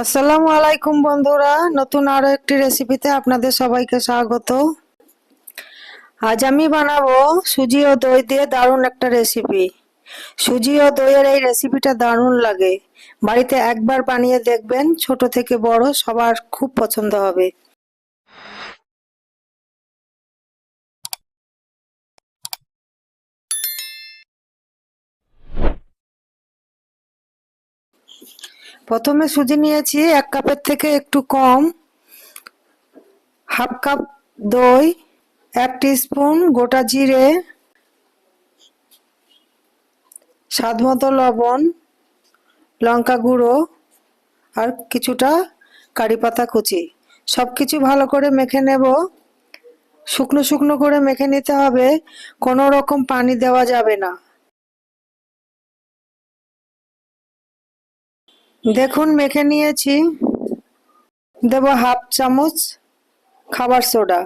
আসসালামু আলাইকুম বন্ধুরা, নতুন আরও একটি রেসিপিতে আপনাদের সবাইকে স্বাগত। আজ আমি বানাবো সুজি ও দই দিয়ে দারুণ একটা রেসিপি সুজি ও দইয়ের এই রেসিপিটা দারুণ লাগে। বাড়িতে একবার বানিয়ে দেখবেন, ছোট থেকে বড় সবার খুব পছন্দ হবে। প্রথমে সুজি নিয়েছি, এক কাপের থেকে একটু কম। হাফ কাপ দই, এক স্পুন গোটা জিরে স্বাদ মতো লবণ, লঙ্কা গুঁড়ো আর কিছুটা কারি পাতা কুচি। সব কিছু ভালো করে মেখে নেব। শুকনো শুকনো করে মেখে নিতে হবে, কোনো রকম পানি দেওয়া যাবে না। দেখুন, মেখে নিয়েছি। দেব হাফ চামচ খাবার soda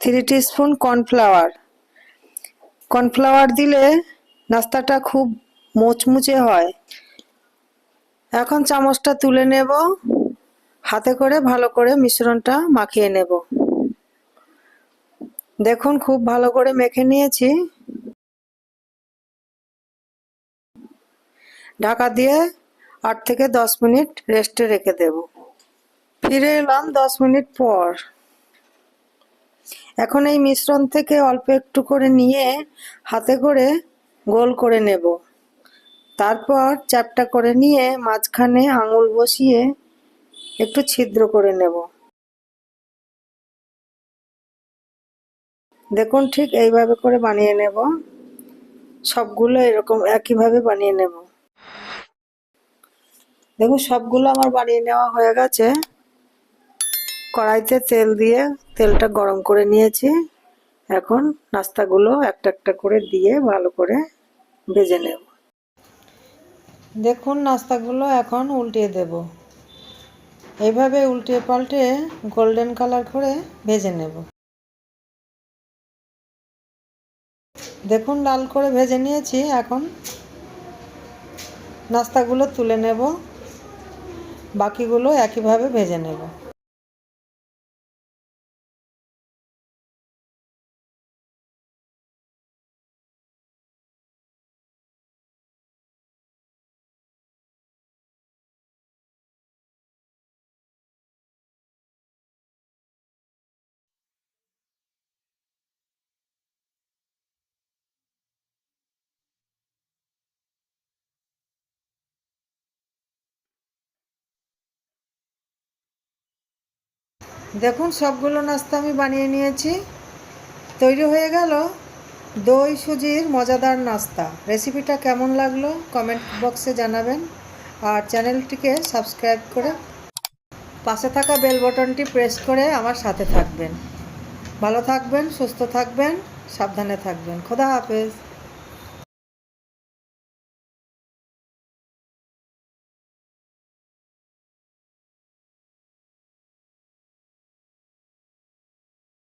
three spoon cornflour cornflour দিলে নাস্তাটা খুব মুচমুচে হয়। এখন চামচটা তুলে নেব। হাতে করে ভালো করে মিশ্রণটা মাখিয়ে নেব। দেখুন, খুব ভালো করে মেখে নিয়েছি। ঢাকা দিয়ে আট থেকে দশ মিনিট রেস্টে রেখে দেব। ফিরে এলাম দশ মিনিট পর। এখন এই মিশ্রণ থেকে অল্প একটু করে নিয়ে হাতে করে গোল করে নেব। তারপর চ্যাপটা করে নিয়ে মাঝখানে আঙুল বসিয়ে একটু ছিদ্র করে নেব। দেখুন ঠিক এইভাবে করে বানিয়ে নেব। সবগুলো এরকম একইভাবে বানিয়ে নেব। দেখুন সবগুলো আমার বানিয়ে নেওয়া হয়ে গেছে। কড়াইতে তেল দিয়ে তেলটা গরম করে নিয়েছি। এখন নাস্তাগুলো একটা একটা করে দিয়ে ভালো করে ভেজে নেব। দেখুন, নাস্তাগুলো এখন উল্টিয়ে দেব। এইভাবে উল্টিয়ে পাল্টে গোল্ডেন কালার করে ভেজে নেব। দেখুন, লাল করে ভেজে নিয়েছি। এখন নাস্তাগুলো তুলে নেব। বাকিগুলো একইভাবে ভেজে নেব। দেখুন, সবগুলো নাস্তা আমি বানিয়ে নিয়েছি। তৈরি হয়ে গেল দই সুজির মজাদার নাস্তা। রেসিপিটা কেমন লাগল কমেন্ট বক্সে জানাবেন। আর চ্যানেলটিকে সাবস্ক্রাইব করে পাশে থাকা বেল বটনটি প্রেস করে আমার সাথে থাকবেন। ভালো থাকবেন, সুস্থ থাকবেন, সাবধানে থাকবেন। খোদা হাফেজ।